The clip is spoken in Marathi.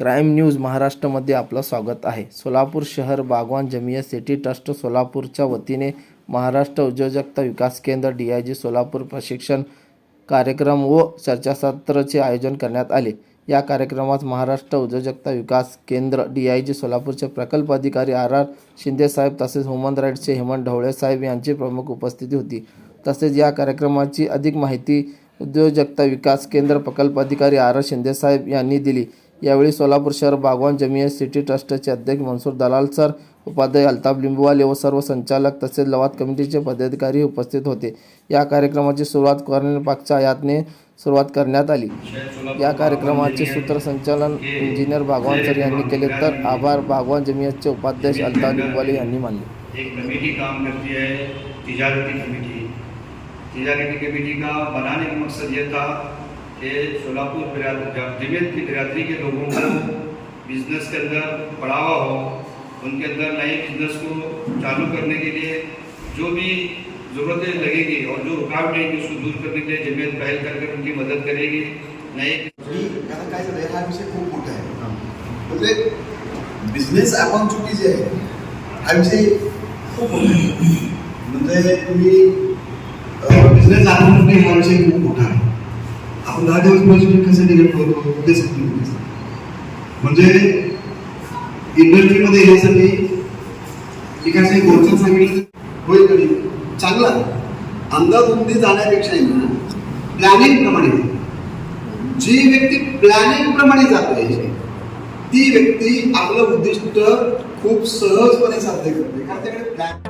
क्राईम न्यूज महाराष्ट्रामध्ये आपलं स्वागत आहे. सोलापूर शहर बागवान जमिया सिटी ट्रस्ट सोलापूरच्या वतीने महाराष्ट्र उद्योजकता विकास केंद्र डी आय जी सोलापूर प्रशिक्षण कार्यक्रम व चर्चासत्राचे आयोजन करण्यात आले. या कार्यक्रमात महाराष्ट्र उद्योजकता विकास केंद्र डी आय जी सोलापूरचे प्रकल्प अधिकारी आर आर शिंदेसाहेब तसेच ह्युमन राईट्सचे हेमंत ढवळे साहेब यांची प्रमुख उपस्थिती होती. तसेच या कार्यक्रमाची अधिक माहिती उद्योजकता विकास केंद्र प्रकल्प अधिकारी आर आर शिंदेसाहेब यांनी दिली. यावेळी सोलापूर शहर बागवान जमिया सिटी ट्रस्टचे अध्यक्ष मनसूर दलाल सर उपाध्याय अल्ताफ लिंबूवाले व सर्व संचालक तसेच लवाद कमिटीचे पदाधिकारी उपस्थित होते. या कार्यक्रमाची सुरुवात कॉर्नर आयातने सुरुवात करण्यात आली. या कार्यक्रमाचे सूत्रसंचालन इंजिनियर भागवान सर यांनी केले तर आभार बागवान जमियतचे उपाध्यक्ष अल्ताफ लिंबूवाले यांनी मानले. एक कमेटी काम करती है तिजारती कमेटी. तिजारती कमेटी का? बनाने का मकसद ये था सोलापुर बिरादरी की बिरादरी के लोगों को बिज़नेस के अंदर बढ़ावा हो उनके अंदर नए बिज़नेस को चालू करने के लिए जो भी ज़रूरतें लगेगी और जो रुकावटें हैं उसको दूर करने के लिए जमीयत पहल कर कर उनकी मदद करेगी नए काय झालं हा। विषय खूप मोठा आहे म्हणजे बिझनेस अपॉर्च्युनिटी जी आहे हा। विषय खूप मोठा आहे म्हणजे तुम्ही बिझनेस अपॉर्च्युनिटी हा विषय खूप मोठा आहे आपण दहा दिवस प्रोजेक्ट कसं डिलेट करतो उद्यासाठी म्हणजे इंडस्ट्रीमध्ये येण्यासाठी एकाचे गोष्ट सांगितलं होईल तरी चांगला. अंदाधुंदी जाण्यापेक्षा ना प्लॅनिंग प्रमाणे. जी व्यक्ती प्लॅनिंग प्रमाणे जाते ती व्यक्ती आपलं उद्दिष्ट खूप सहजपणे साध्य करते. कारण त्याकडे प्लॅन